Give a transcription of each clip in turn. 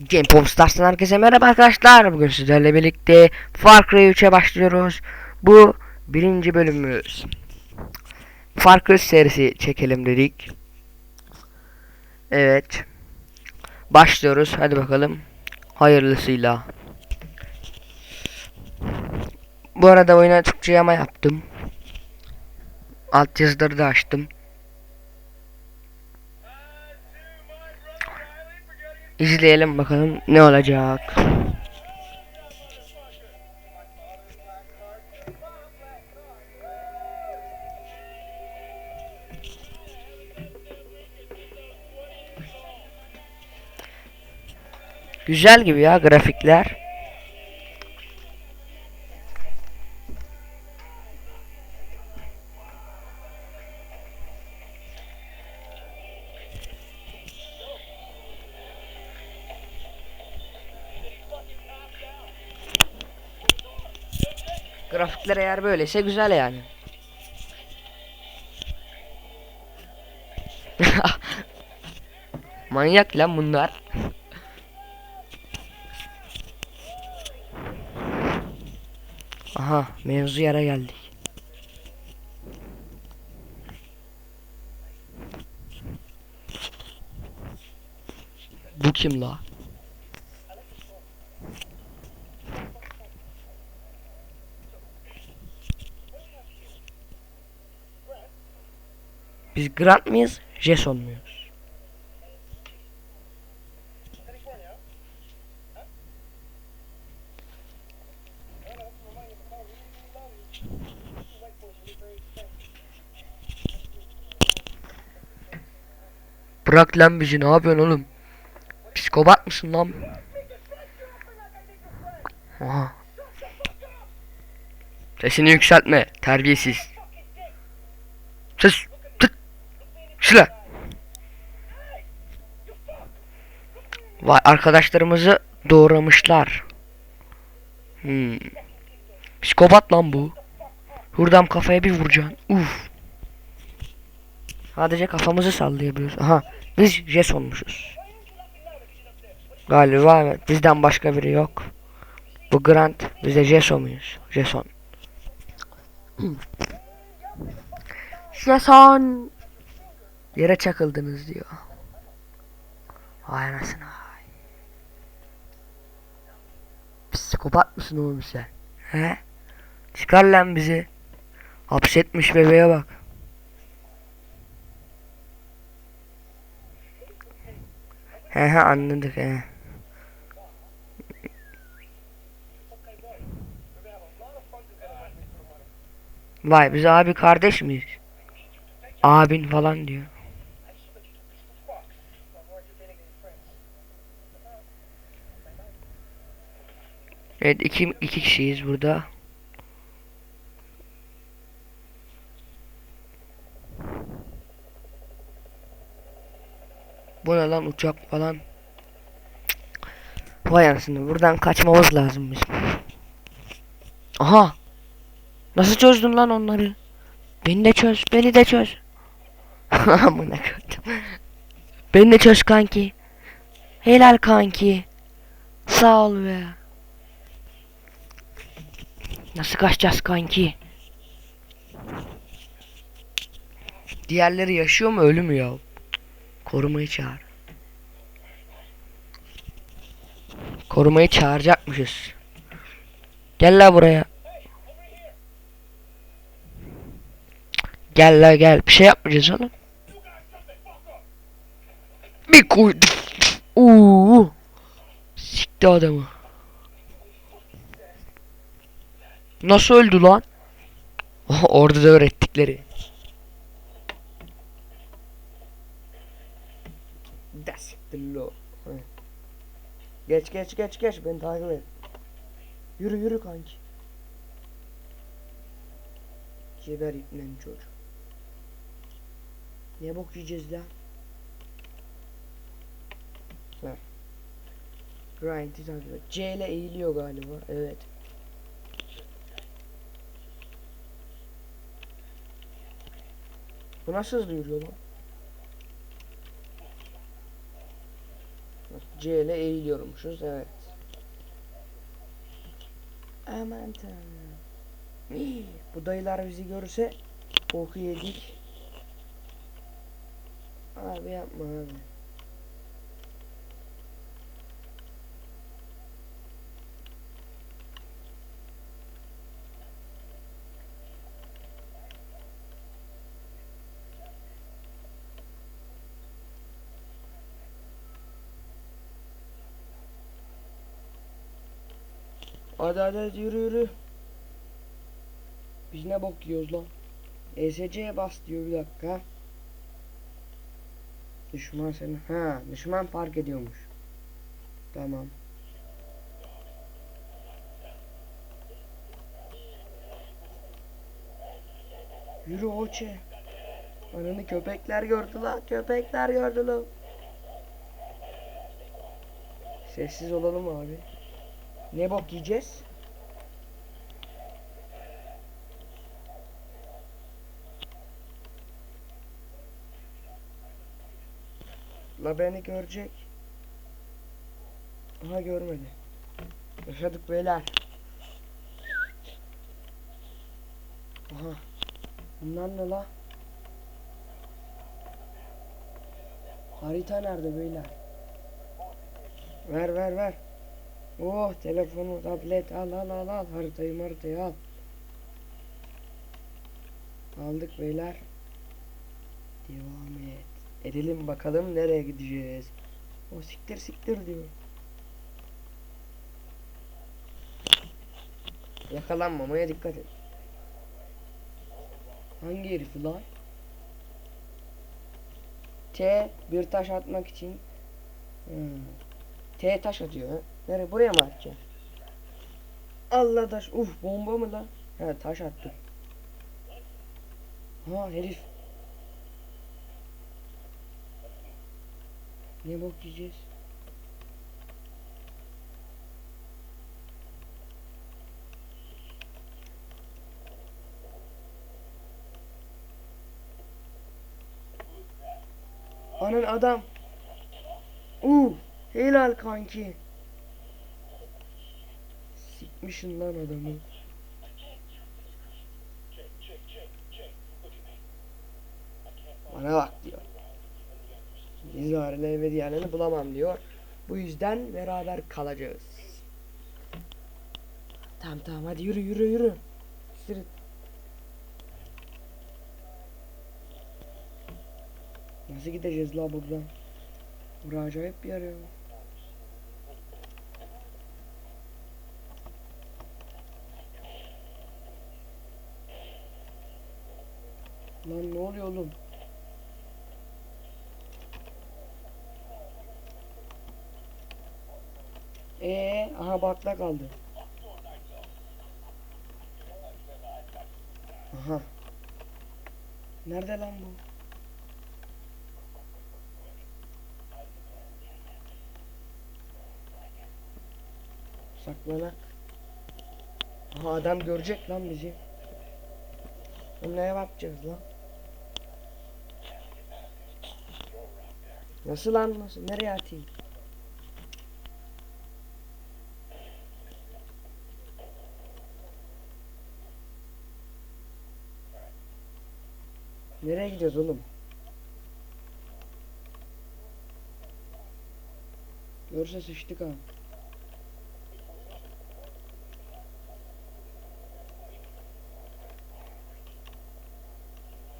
Game Pop Stars'tan herkese merhaba arkadaşlar. Bugün sizlerle birlikte Far Cry 3'e başlıyoruz. Bu birinci bölümümüz. Far Cry serisi çekelim dedik. Evet. Başlıyoruz. Hadi bakalım. Hayırlısıyla. Bu arada oyuna Türkçe yama yaptım. Alt yazıları da açtım. İzleyelim bakalım ne olacak. Güzel gibi ya grafikler. Eğer böyleyse güzel yani. Manyak lan bunlar. Aha mevzu yere geldik. Bu kim la? Biz Grant mıyız? Jason muyuz? Bırak lan bizi ne yapıyorsun oğlum? Psikopat mısın lan? Aha. Sesini yükseltme terbiyesiz. Sus. Vay arkadaşlarımızı doğramışlar. Hmm. Psikopat lan bu. Buradan kafaya bir vuracaksın. Uf. Sadece kafamızı sallayabiliyoruz. Aha. Biz Jason'muşuz. Galiba evet. Bizden başka biri yok. Bu Grant. Biz de Jason muyuz? Jason. Jason. Yere çakıldınız diyor. Vay anasını vay. Psikopat mısın oğlum sen? He? Çıkar lan bizi. Hapsetmiş bebeğe bak. He he anladık he. Vay biz abi kardeş miyiz? Abin falan diyor. Evet iki, iki kişiyiz burada. Bu ne lan uçak falan. Vay anasını buradan kaçmamız lazım bizim. Aha. Nasıl çözdün lan onları? Beni de çöz, beni de çöz. Amına koydum. Beni de çöz kanki. Helal kanki. Sağ ol be. Nasıl kaçacağız kanki? Diğerleri yaşıyor mu ölü mü ya? Korumayı çağır. Korumayı çağıracakmışız. Gel la buraya. Gel la gel. Bir şey yapmayacağız oğlum. Bir koydu. Uuu. Sikti adamı. Nasıl öldü lan? Orada da öğrettikleri. Da siktir lo. Hı. Geç geç geç geç beni takip et. Yürü yürü kanki. Geber ipnen çocuk. Ne bok yiyeceğiz lan? Ha. Grind'i takip et. C ile eğiliyor galiba. Evet. Bu nasıl hızlı yürüyor lan? C ile eğiliyormuşuz evet. Aman tanrım. Bu dayılar bizi görürse boku yedik. Abi yapma abi. Hadi hadi yürü yürü. Biz ne bok yiyoruz lan? ESC'ye bas diyor bir dakika. Düşman seni. Ha, düşman fark ediyormuş. Tamam. Yürü Oçe. Ananı köpekler gördü lan. Köpekler gördü lan. Sessiz olalım abi. Ne bok yiyeceğiz? La beni görecek. Aha görmedi. Yaşadık beyler. Aha. Bunlar ne la? Harita nerede beyler? Ver ver ver. Oh telefonu, tablet al al al al. Haritayı haritayı al. Aldık beyler. Devam et. Edelim bakalım nereye gideceğiz. O siktir siktir diyor. Yakalanmamaya dikkat et. Hangi herif lan? T bir taş atmak için hmm. T taş atıyor. Nereye buraya mı atacağım? Allah taş. Uf bomba mı lan? He taş attı. Ha herif. Ne bok yiyeceğiz? Anan adam. Uh, helal kanki. Sikmişin lan adamı. Bana bak diyor. İzrail'e ve diğerlerini bulamam diyor. Bu yüzden beraber kalacağız. Tamam tamam hadi yürü yürü yürü. Sırıt. Nasıl gideceğiz la buradan? Bura acayip bir yer ya. Lan ne oluyor oğlum? Ee, aha bakla kaldı. Aha. Nerede lan bu? Saklanak. Aha adam görecek lan bizi. Neye bakacağız lan? Nasıl lan nasıl? Nereye atayım? Nereye gidiyoruz oğlum? Görse sıçtık ha.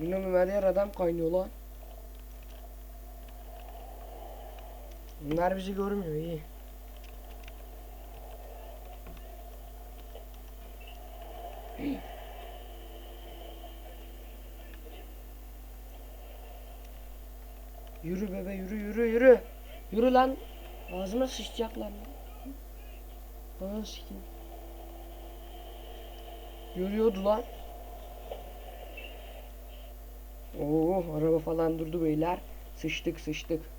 Bilmiyorum her yer adam kaynıyor lan. Bunlar bizi görmüyor iyi. Yürü bebe yürü yürü yürü. Yürü lan. Ağzıma sıçacak lan. Aa sikim. Yürüyordu lan. Oo araba falan durdu beyler. Sıçtık sıçtık.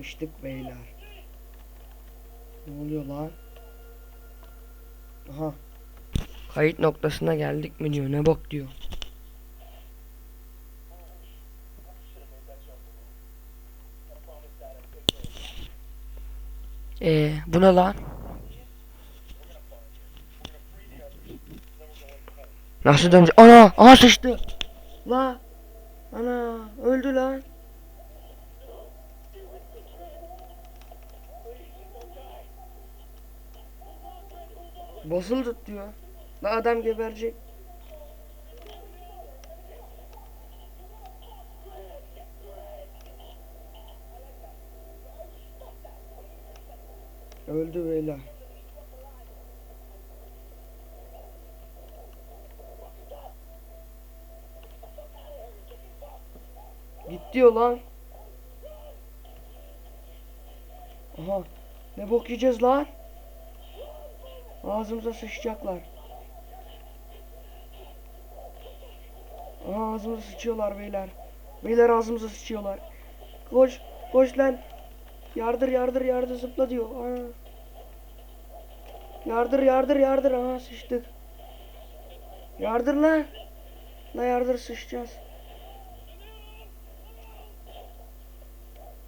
Sıkıştık beyler. Ne oluyor lan? Aha. Kayıt noktasına geldik mi diyor. Ne bok diyor. Ee, bu ne lan? Nasıl dönecek? Ana! Aha sıçtı! La! Ana! Öldü lan! Basılı tut diyor. La adam geberecek. Öldü beyler. Git lan. Aha. Ne bok yiyeceğiz lan? Ağzımıza sıçacaklar. Ağzımıza sıçıyorlar beyler. Beyler ağzımıza sıçıyorlar. Koş. Koş lan. Yardır yardır yardır zıpla diyor. Aa. Yardır yardır yardır. Aha sıçtık. Yardır lan. La yardır sıçacağız.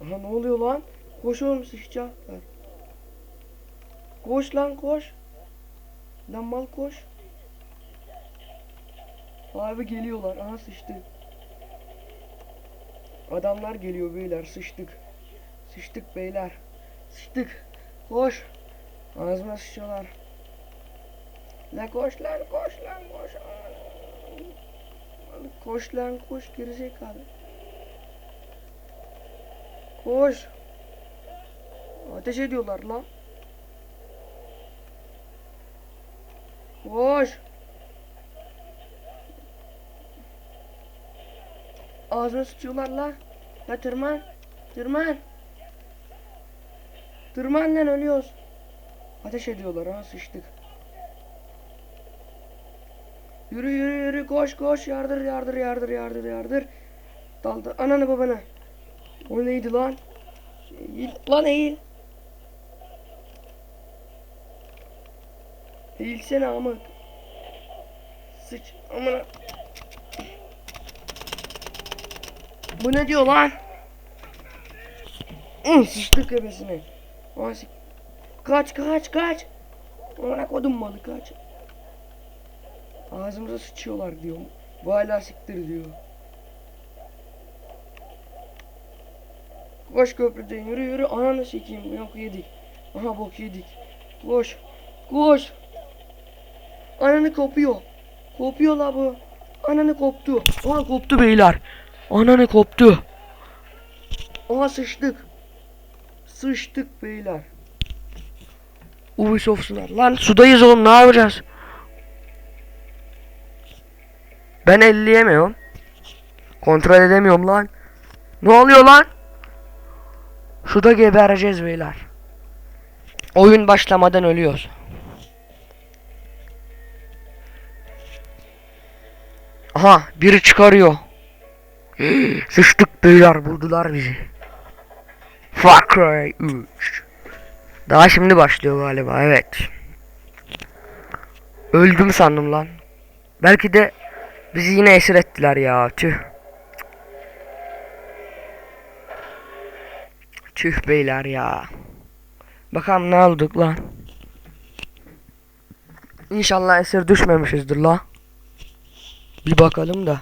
Aha ne oluyor lan? Koş oğlum sıçacaklar. Koş lan koş. Lan mal koş. Abi geliyorlar. Aha sıçtık. Adamlar geliyor beyler sıçtık. Sıçtık beyler. Sıçtık. Koş. Ağzıma sıçıyorlar. La koş lan koş lan koş. Koş lan koş gerizekalı. Koş. Ateş ediyorlar lan. Koş. Ağzına sıçıyorlar lan. Ya tırman. Tırman. Tırman lan ölüyoruz. Ateş ediyorlar ha sıçtık. Yürü yürü yürü koş koş yardır yardır yardır yardır yardır. Daldı ananı babanı. O neydi lan? Eğil lan eğil. Eğilsene amık. Sıç amına. Bu ne diyor lan? Sıçtık sik- Kaç kaç kaç. Amına kodum malı kaç. Ağzımıza sıçıyorlar diyor. Bu hala siktir diyor. Koş köprüden yürü yürü ananı sikeyim yok yedik. Aha bok yedik. Koş. Koş. Ananı kopuyor. Kopuyor la bu. Ananı koptu. Aha koptu beyler. Ananı koptu. Aha sıçtık. Sıçtık beyler. Ubisoft'sular. Lan sudayız oğlum ne yapacağız? Ben elleyemiyorum. Kontrol edemiyorum lan. Ne oluyor lan? Suda gebereceğiz beyler. Oyun başlamadan ölüyoruz. Aha biri çıkarıyor. Sıçtık beyler buldular bizi. Far Cry 3. Daha şimdi başlıyor galiba evet. Öldüm sandım lan. Belki de bizi yine esir ettiler ya tüh. Tüh beyler ya. Bakalım ne olduk lan. İnşallah esir düşmemişizdir la. Bir bakalım da.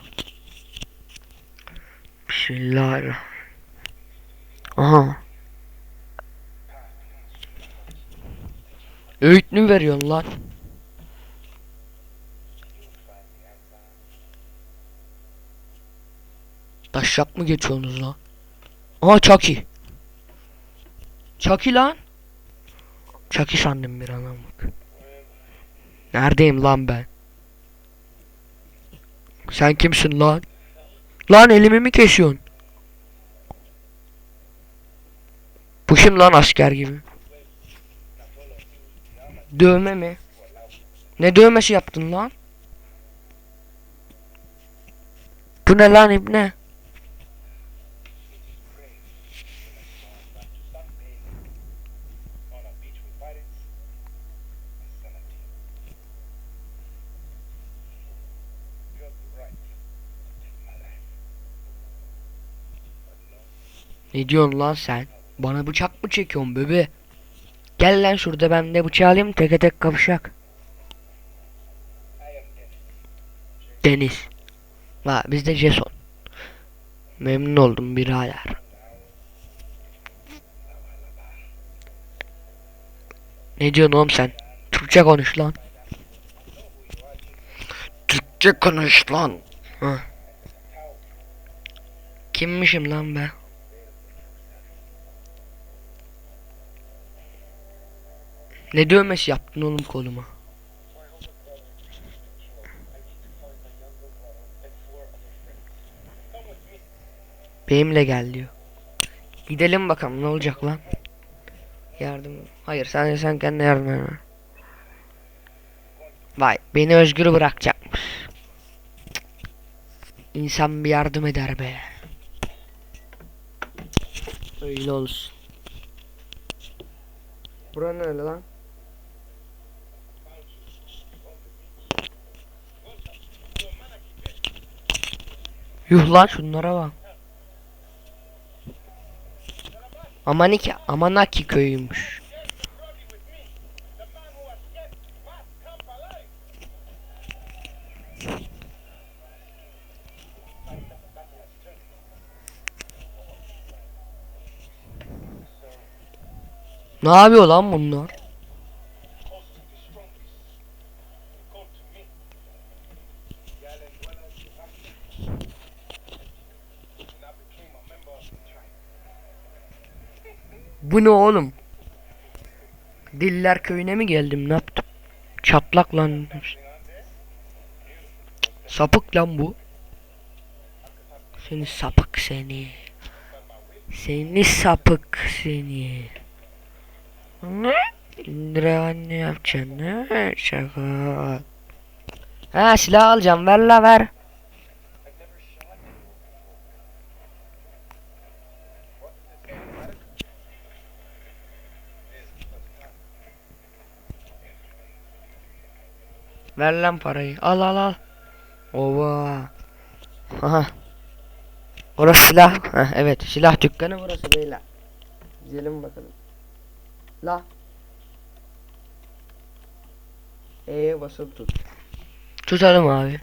Bismillahirrahmanirrahim. Aha. Öğüt mü veriyorsun lan? Taşak mı geçiyorsunuz lan? Aha Chucky. Chucky lan. Chucky sandım bir an bak. Neredeyim lan ben? Sen kimsin lan? Lan elimi mi kesiyorsun? Bu lan asker gibi? Dövme mi? Ne dövmesi yaptın lan? Bu ne lan ibne? Ne diyorsun lan sen? Bana bıçak mı çekiyorsun bebe? Gel lan şurada ben de bıçağı alayım teke tek kapışak. Deniz. Va biz de Jason. Memnun oldum birader. Ne diyorsun oğlum sen? Türkçe konuş lan. Türkçe konuş lan. Hı. Kimmişim lan ben? Ne dövmesi yaptın oğlum koluma? Benimle gel diyor. Gidelim bakalım ne olacak lan? Yardım. Hayır sen sen kendine yardım etme. Vay beni özgür bırakacakmış. İnsan bir yardım eder be. Öyle olsun. Bura ne lan? Yuh lan şunlara bak. Amaniki, Amanaki köyüymüş. Ne yapıyor lan bunlar? Bu ne oğlum? Diller köyüne mi geldim ne yaptım? Çatlak lan. Sapık lan bu. Seni sapık seni. Seni sapık seni. Ne? İndire ne yapacaksın ne? Şaka. Ha silah alacağım ver la ver. Ver lan parayı. Al al al. Ova. Aha. Orası silah. Heh, evet silah dükkanı burası beyler. Gidelim bakalım. La. E'ye basıp tut. Tutalım abi.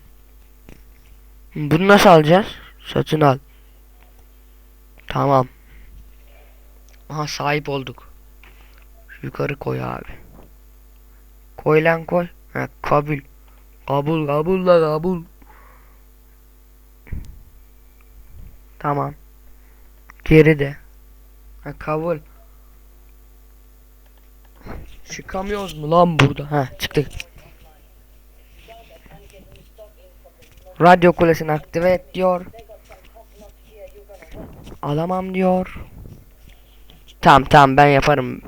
Bunu nasıl alacağız? Satın al. Tamam. Aha sahip olduk. Yukarı koy abi. Koy lan koy. Ha, kabul. Kabul kabul la kabul. Tamam. Geri de. Ha, kabul. Çıkamıyoruz mu lan burada? Ha çıktık. Radyo kulesini aktive et diyor. Alamam diyor. Tamam tamam ben yaparım.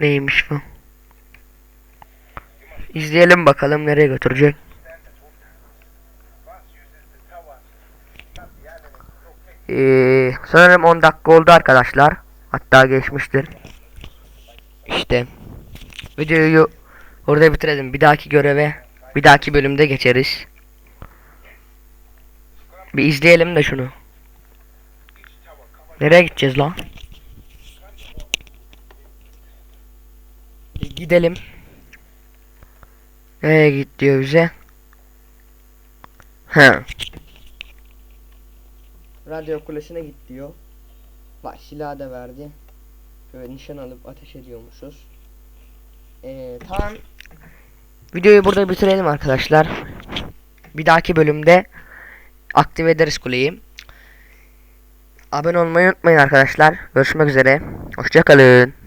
Neymiş bu? İzleyelim bakalım nereye götürecek. Ee, sanırım 10 dakika oldu arkadaşlar. Hatta geçmiştir. İşte videoyu orada bitirelim. Bir dahaki göreve bir dahaki bölümde geçeriz. Bir izleyelim de şunu. Nereye gideceğiz lan? Gidelim. Nereye git diyor bize. He. Radyo kulesine git diyor. Bak silahı da verdi. Böyle nişan alıp ateş ediyormuşuz. Ee, tamam. Videoyu burada bitirelim arkadaşlar. Bir dahaki bölümde aktive ederiz kuleyi. Abone olmayı unutmayın arkadaşlar. Görüşmek üzere. Hoşçakalın.